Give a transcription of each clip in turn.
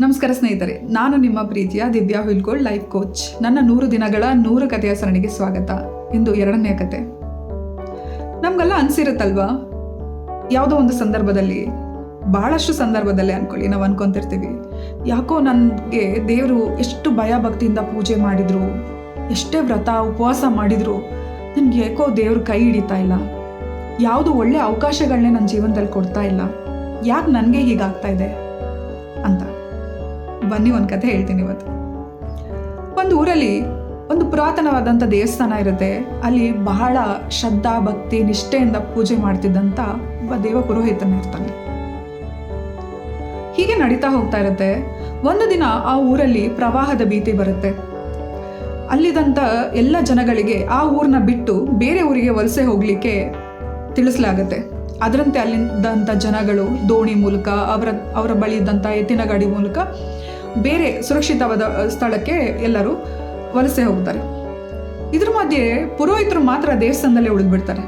ನಮಸ್ಕಾರ ಸ್ನೇಹಿತರೆ, ನಾನು ನಿಮ್ಮ ಪ್ರೀತಿಯ ದಿವ್ಯಾ ಹುಲ್ಗೋಳ್ ಲೈಫ್ ಕೋಚ್ ನನ್ನ ನೂರು ದಿನಗಳ ನೂರು ಕಥೆಯ ಸರಣಿಗೆ ಸ್ವಾಗತ. ಇಂದು ಎರಡನೇ ಕತೆ. ನಮಗೆಲ್ಲ ಅನ್ಸಿರುತ್ತಲ್ವಾ? ಯಾವುದೋ ಒಂದು ಸಂದರ್ಭದಲ್ಲಿ ಭಾಳಷ್ಟು ಸಂದರ್ಭದಲ್ಲಿ ಅನ್ಕೊಳ್ಳಿ, ನಾವು ಅನ್ಕೊಂತಿರ್ತೀವಿ. ಯಾಕೋ ನನಗೆ ದೇವರು ಎಷ್ಟು ಭಯ ಭಕ್ತಿಯಿಂದ ಪೂಜೆ ಮಾಡಿದ್ರು, ಎಷ್ಟೇ ವ್ರತ, ಉಪವಾಸ ಮಾಡಿದ್ರು, ನನಗೆ ಯಾಕೋ ದೇವ್ರ ಕೈ ಹಿಡಿತಾ ಇಲ್ಲ. ಯಾವುದು ಒಳ್ಳೆ ಅವಕಾಶಗಳನ್ನೇ ನನ್ನ ಜೀವನದಲ್ಲಿ ಕೊಡ್ತಾ ಇಲ್ಲ. ಯಾಕೆ ನನಗೆ ಹೀಗಾಗ್ತಾ ಇದೆ? ಅಂತ. ಬನ್ನಿ ಒಂದು ಕತೆ ಹೇಳ್ತೀನಿ ಇವತ್ತು. ಒಂದು ಊರಲ್ಲಿ ಒಂದು ಪುರಾತನವಾದಂಥ ದೇವಸ್ಥಾನ ಇರುತ್ತೆ. ಅಲ್ಲಿ ಬಹಳ ಶ್ರದ್ಧಾ, ಭಕ್ತಿ, ನಿಷ್ಠೆಯಿಂದ ಪೂಜೆ ಮಾಡ್ತಿದ್ದಂಥ ಒಬ್ಬ ದೇವ ಪುರೋಹಿತನ ಇರ್ತಾನೆ. ಹೀಗೆ ನಡೀತಾ ಹೋಗ್ತಾ ಇರುತ್ತೆ. ಒಂದು ದಿನ ಆ ಊರಲ್ಲಿ ಪ್ರವಾಹದ ಭೀತಿ ಬರುತ್ತೆ. ಅಲ್ಲಿದಂಥ ಎಲ್ಲ ಜನಗಳಿಗೆ ಆ ಊರನ್ನ ಬಿಟ್ಟು ಬೇರೆ ಊರಿಗೆ ವಲಸೆ ಹೋಗಲಿಕ್ಕೆ ತಿಳಿಸಲಾಗುತ್ತೆ. ಅದರಂತೆ ಅಲ್ಲಿದ್ದಂಥ ಜನಗಳು ದೋಣಿ ಮೂಲಕ, ಅವರ ಅವರ ಬಳಿ ಇದ್ದಂಥ ಎತ್ತಿನ ಗಾಡಿ ಮೂಲಕ ಬೇರೆ ಸುರಕ್ಷಿತವಾದ ಸ್ಥಳಕ್ಕೆ ಎಲ್ಲರೂ ವಲಸೆ ಹೋಗ್ತಾರೆ. ಇದ್ರ ಮಧ್ಯೆ ಪುರೋಹಿತರು ಮಾತ್ರ ದೇವಸ್ಥಾನದಲ್ಲೇ ಉಳಿದ್ಬಿಡ್ತಾರೆ.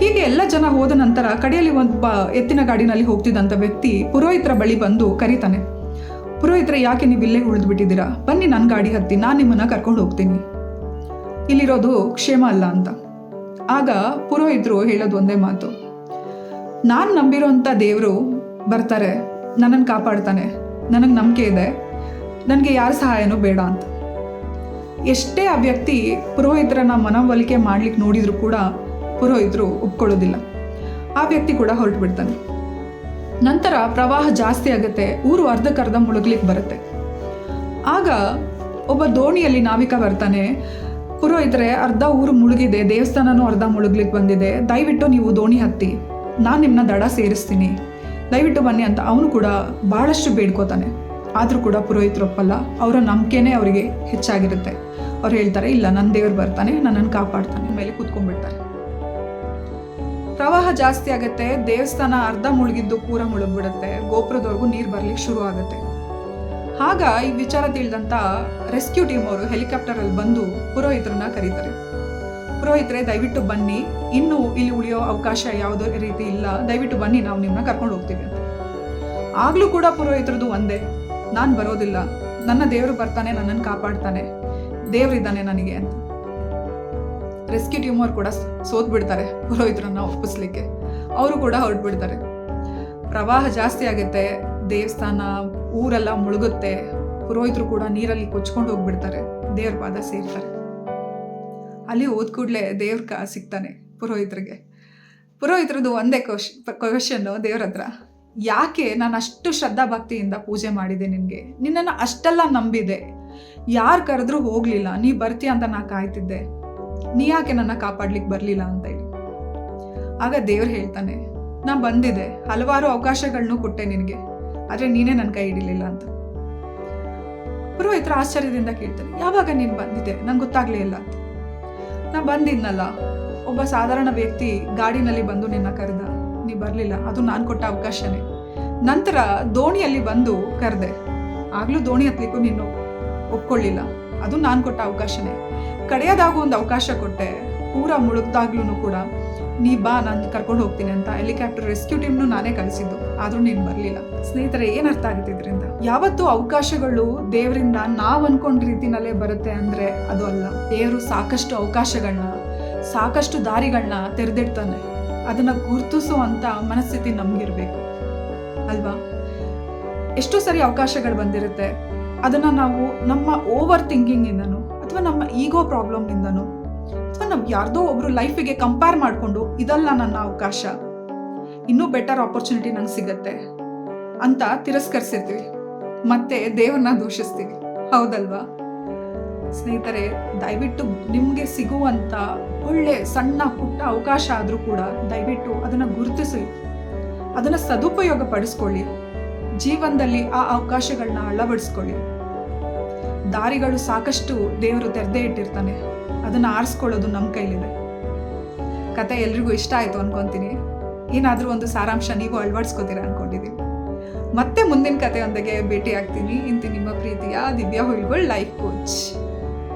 ಹೀಗೆ ಎಲ್ಲ ಜನ ಹೋದ ನಂತರ ಕಡೆಯಲ್ಲಿ ಒಬ್ಬ ಎತ್ತಿನ ಗಾಡಿನಲ್ಲಿ ಹೋಗ್ತಿದ್ದಂಥ ವ್ಯಕ್ತಿ ಪುರೋಹಿತರ ಬಳಿ ಬಂದು ಕರೀತಾನೆ, ಪುರೋಹಿತರ, ಯಾಕೆ ನೀವು ಇಲ್ಲೇ ಉಳಿದ್ಬಿಟ್ಟಿದ್ದೀರಾ? ಬನ್ನಿ ನನ್ನ ಗಾಡಿ ಹತ್ತಿ, ನಾನು ನಿಮ್ಮನ್ನ ಕರ್ಕೊಂಡು ಹೋಗ್ತೀನಿ. ಇಲ್ಲಿರೋದು ಕ್ಷೇಮ ಅಲ್ಲ ಅಂತ. ಆಗ ಪುರೋಹಿತರು ಹೇಳೋದು ಒಂದೇ ಮಾತು, ನಾನು ನಂಬಿರೋಂಥ ದೇವರು ಬರ್ತಾರೆ, ನನ್ನನ್ನು ಕಾಪಾಡ್ತಾನೆ ನನಗೆ ನಂಬಿಕೆ ಇದೆ. ನನಗೆ ಯಾರ ಸಹಾಯನೂ ಬೇಡ ಅಂತ. ಎಷ್ಟೇ ಆ ವ್ಯಕ್ತಿ ಪುರೋಹಿತರನ್ನ ಮನವೊಲಿಕೆ ಮಾಡ್ಲಿಕ್ಕೆ ನೋಡಿದ್ರು ಕೂಡ ಪುರೋಹಿತರು ಒಪ್ಕೊಳ್ಳೋದಿಲ್ಲ. ಆ ವ್ಯಕ್ತಿ ಕೂಡ ಹೊರಟು ಬಿಡ್ತಾನೆ ನಂತರ ಪ್ರವಾಹ ಜಾಸ್ತಿ ಆಗುತ್ತೆ, ಊರು ಅರ್ಧಕ್ಕರ್ಧ ಮುಳುಗ್ಲಿಕ್ಕೆ ಬರುತ್ತೆ. ಆಗ ಒಬ್ಬ ದೋಣಿಯಲ್ಲಿ ನಾವಿಕ ಬರ್ತಾನೆ, ಪುರೋಹಿತರೆ, ಅರ್ಧ ಊರು ಮುಳುಗಿದೆ, ದೇವಸ್ಥಾನನೂ ಅರ್ಧ ಮುಳುಗ್ಲಿಕ್ಕೆ ಬಂದಿದೆ, ದಯವಿಟ್ಟು ನೀವು ದೋಣಿ ಹತ್ತಿ, ನಾನು ನಿಮ್ಮನ್ನ ದಡ ಸೇರಿಸ್ತೀನಿ. ದಯವಿಟ್ಟು ಬನ್ನಿ ಅಂತ ಅವನು ಕೂಡ ಭಾಳಷ್ಟು ಬೇಡ್ಕೋತಾನೆ. ಆದರೂ ಕೂಡ ಪುರೋಹಿತರು ಒಪ್ಪಲ್ಲ. ಅವರ ನಂಬಿಕೆನೇ ಅವರಿಗೆ ಹೆಚ್ಚಾಗಿರುತ್ತೆ. ಅವ್ರು ಹೇಳ್ತಾರೆ, ಇಲ್ಲ ನನ್ನ ದೇವ್ರು ಬರ್ತಾನೆ ನನ್ನನ್ನು ಕಾಪಾಡ್ತಾನೆ. ಮೇಲೆ ಕೂತ್ಕೊಂಡ್ಬಿಡ್ತಾರೆ. ಪ್ರವಾಹ ಜಾಸ್ತಿ ಆಗುತ್ತೆ, ದೇವಸ್ಥಾನ ಅರ್ಧ ಮುಳುಗಿದ್ದು ಪೂರ ಮುಳುಗ್ಬಿಡುತ್ತೆ, ಗೋಪುರದವರೆಗೂ ನೀರು ಬರ್ಲಿಕ್ಕೆ ಶುರು ಆಗುತ್ತೆ. ಆಗ ಈ ವಿಚಾರ ತಿಳಿದಂತ ರೆಸ್ಕ್ಯೂ ಟೀಮ್ ಅವರು ಹೆಲಿಕಾಪ್ಟರಲ್ಲಿ ಬಂದು ಪುರೋಹಿತರನ್ನ ಕರೀತಾರೆ. ಪುರೋಹಿತರೆ ದಯವಿಟ್ಟು ಬನ್ನಿ. ಇನ್ನು ಇಲ್ಲಿ ಉಳಿಯೋ ಅವಕಾಶ ಯಾವುದೇ ರೀತಿ ಇಲ್ಲ. ದಯವಿಟ್ಟು ಬನ್ನಿ, ನಾವು ನಿಮ್ಮನ್ನ ಕರ್ಕೊಂಡು ಹೋಗ್ತೀವಿ ಅಂತ. ಆಗ್ಲೂ ಕೂಡ ಪುರೋಹಿತರದು ಒಂದೇ. ನಾನು ಬರೋದಿಲ್ಲ. ನನ್ನ ದೇವರು ಬರ್ತಾನೆ ನನ್ನನ್ನು ಕಾಪಾಡ್ತಾನೆ. ದೇವರಿದ್ದಾನೆ ನನಗೆ ಅಂತ. ರೆಸ್ಕ್ಯೂ ಅವ್ರು ಕೂಡ ಸೋತ್ ಬಿಡ್ತಾರೆ ಪುರೋಹಿತರನ್ನ ಒಪ್ಪಿಸ್ಲಿಕ್ಕೆ. ಅವರು ಕೂಡ ಹೊರಟು ಬಿಡ್ತಾರೆ ಪ್ರವಾಹ ಜಾಸ್ತಿ ಆಗುತ್ತೆ. ದೇವಸ್ಥಾನ, ಊರೆಲ್ಲ ಮುಳುಗುತ್ತೆ. ಪುರೋಹಿತರು ಕೂಡ ನೀರಲ್ಲಿ ಕೊಚ್ಕೊಂಡು ಹೋಗ್ಬಿಡ್ತಾರೆ. ದೇವ್ರ ಪಾದ ಸೇರ್ತಾರೆ. ಅಲ್ಲಿ ಓದ್ ಕೂಡಲೇ ದೇವ್ರ ಕ ಸಿಗ್ತಾನೆ ಪುರೋಹಿತರಿಗೆ. ಪುರೋಹಿತರದ್ದು ಒಂದೇ ಕ್ವಶ್ ಕ್ವಶನ್ನು ದೇವ್ರ ಹತ್ರ. ಯಾಕೆ ನಾನು ಅಷ್ಟು ಶ್ರದ್ಧಾ ಭಕ್ತಿಯಿಂದ ಪೂಜೆ ಮಾಡಿದೆ ನಿನಗೆ? ನಿನ್ನನ್ನು ಅಷ್ಟೆಲ್ಲ ನಂಬಿದೆ. ಯಾರು ಕರೆದ್ರೂ ಹೋಗ್ಲಿಲ್ಲ. ನೀ ಬರ್ತೀಯ ಅಂತ ನಾ ಕಾಯ್ತಿದ್ದೆ. ನೀ ಯಾಕೆ ನನ್ನ ಕಾಪಾಡ್ಲಿಕ್ಕೆ ಬರಲಿಲ್ಲ? ಅಂತ ಹೇಳಿ. ಆಗ ದೇವ್ರು ಹೇಳ್ತಾನೆ, ನಾ ಬಂದಿದೆ. ಹಲವಾರು ಅವಕಾಶಗಳನ್ನೂ ಕೊಟ್ಟೆ ನಿನಗೆ. ಆದರೆ ನೀನೇ ನನ್ನ ಕೈ ಹಿಡಿಲಿಲ್ಲ ಅಂತ. ಪುರೋಹಿತರ ಆಶ್ಚರ್ಯದಿಂದ ಕೇಳ್ತಾನೆ, ಯಾವಾಗ ನೀನು ಬಂದಿದೆ? ನಂಗೆ ಗೊತ್ತಾಗ್ಲೇ ಇಲ್ಲ ಅಂತ. ನಾ ಬಂದಿದ್ನಲ್ಲ, ಒಬ್ಬ ಸಾಧಾರಣ ವ್ಯಕ್ತಿ ಗಾಡಿನಲ್ಲಿ ಬಂದು ನಿನ್ನ ಕರೆದ. ನೀ ಬರಲಿಲ್ಲ, ಅದು ನಾನು ಕೊಟ್ಟ ಅವಕಾಶನೇ. ನಂತರ ದೋಣಿಯಲ್ಲಿ ಬಂದು ಕರೆದೆ. ಆಗ್ಲೂ ದೋಣಿ ಹತ್ಲಿಕ್ಕೂ ನೀನು ಒಪ್ಕೊಳ್ಳಿಲ್ಲ, ಅದು ನಾನು ಕೊಟ್ಟ ಅವಕಾಶನೇ. ಕಡೆಯದಾಗೂ ಒಂದು ಅವಕಾಶ ಕೊಟ್ಟೆ, ಪೂರ ಮುಳುಗ್ದಾಗ್ಲೂ ಕೂಡ. ನೀ ಬಾ, ನಾನು ಕರ್ಕೊಂಡು ಹೋಗ್ತೀನಿ ಅಂತ, ಹೆಲಿಕಾಪ್ಟರ್ ರೆಸ್ಕ್ಯೂ ಟೀಮ್ನು ನಾನೇ ಕಳಿಸಿದ್ದು, ಆದರೂ ನೀನು ಬರಲಿಲ್ಲ. ಸ್ನೇಹಿತರೆ, ಏನು ಅರ್ಥ ಆಗುತ್ತೆ ಇದರಿಂದ? ಯಾವತ್ತು ಅವಕಾಶಗಳು ದೇವರಿಂದ ನಾವು ಅನ್ಕೊಂಡ ರೀತಿನಲ್ಲೇ ಬರುತ್ತೆ ಅಂದ್ರೆ ಅದು ಅಲ್ಲ. ದೇವರು ಸಾಕಷ್ಟು ಅವಕಾಶಗಳನ್ನ ಸಾಕಷ್ಟು ದಾರಿಗಳನ್ನ ತೆರೆದಿಡ್ತಾನೆ. ಅದನ್ನ ಗುರುತಿಸುವಂತ ಮನಸ್ಥಿತಿ ನಮ್ಗಿರ್ಬೇಕು. ಅಲ್ವಾ? ಎಷ್ಟೋ ಸರಿ ಅವಕಾಶಗಳು ಬಂದಿರುತ್ತೆ. ಅದನ್ನ ನಾವು ನಮ್ಮ ಓವರ್ ಥಿಂಕಿಂಗಿಂದನೂ, ಅಥವಾ ನಮ್ಮ ಈಗೋ ಪ್ರಾಬ್ಲಮ್ನಿಂದನೂ, ಅಥವಾ ನಾವು ಯಾರ್ದೋ ಒಬ್ರು ಲೈಫಿಗೆ ಕಂಪೇರ್ ಮಾಡಿಕೊಂಡು ಇದಲ್ಲ ನನ್ನ ಅವಕಾಶ. ಇನ್ನೂ ಬೆಟರ್ ಆಪರ್ಚುನಿಟಿ ನಂಗೆ ಸಿಗತ್ತೆ. ಅಂತ ತಿರಸ್ಕರಿಸಿರ್ತೀವಿ. ಮತ್ತೆ ದೇವ್ರನ್ನ ದೂಷಿಸ್ತೀವಿ. ಹೌದಲ್ವಾ? ಸ್ನೇಹಿತರೆ, ದಯವಿಟ್ಟು ನಿಮಗೆ ಸಿಗುವಂಥ ಒಳ್ಳೆ ಸಣ್ಣ ಪುಟ್ಟ ಅವಕಾಶ ಆದರೂ ಕೂಡ ದಯವಿಟ್ಟು ಅದನ್ನು ಗುರುತಿಸಿ. ಅದನ್ನು ಸದುಪಯೋಗ ಪಡಿಸ್ಕೊಳ್ಳಿ ಜೀವನದಲ್ಲಿ ಆ ಅವಕಾಶಗಳನ್ನ ಅಳವಡಿಸ್ಕೊಳ್ಳಿ. ದಾರಿಗಳು ಸಾಕಷ್ಟು ದೇವರು ತೆರೆದೇ ಇಟ್ಟಿರ್ತಾನೆ. ಅದನ್ನು ಆರಿಸ್ಕೊಳ್ಳೋದು ನಮ್ಮ ಕೈಲಿದೆ. ಕತೆ ಎಲ್ರಿಗೂ ಇಷ್ಟ ಆಯಿತು ಅನ್ಕೊಂತೀನಿ. ಏನಾದರೂ ಒಂದು ಸಾರಾಂಶ ನೀವು ಅಳವಡಿಸ್ಕೋತೀರಾ ಅನ್ಕೊಂಡಿದ್ದೀನಿ ಮತ್ತೆ ಮುಂದಿನ ಕಥೆಯೊಂದಿಗೆ ಭೇಟಿ ಆಗ್ತೀನಿ ಇಂತಿ ನಿಮ್ಮ ಪ್ರೀತಿಯ ದಿವ್ಯಾ ಹುಲ್ಗೋಳ್ ಲೈಫ್ ಕೋಚ್.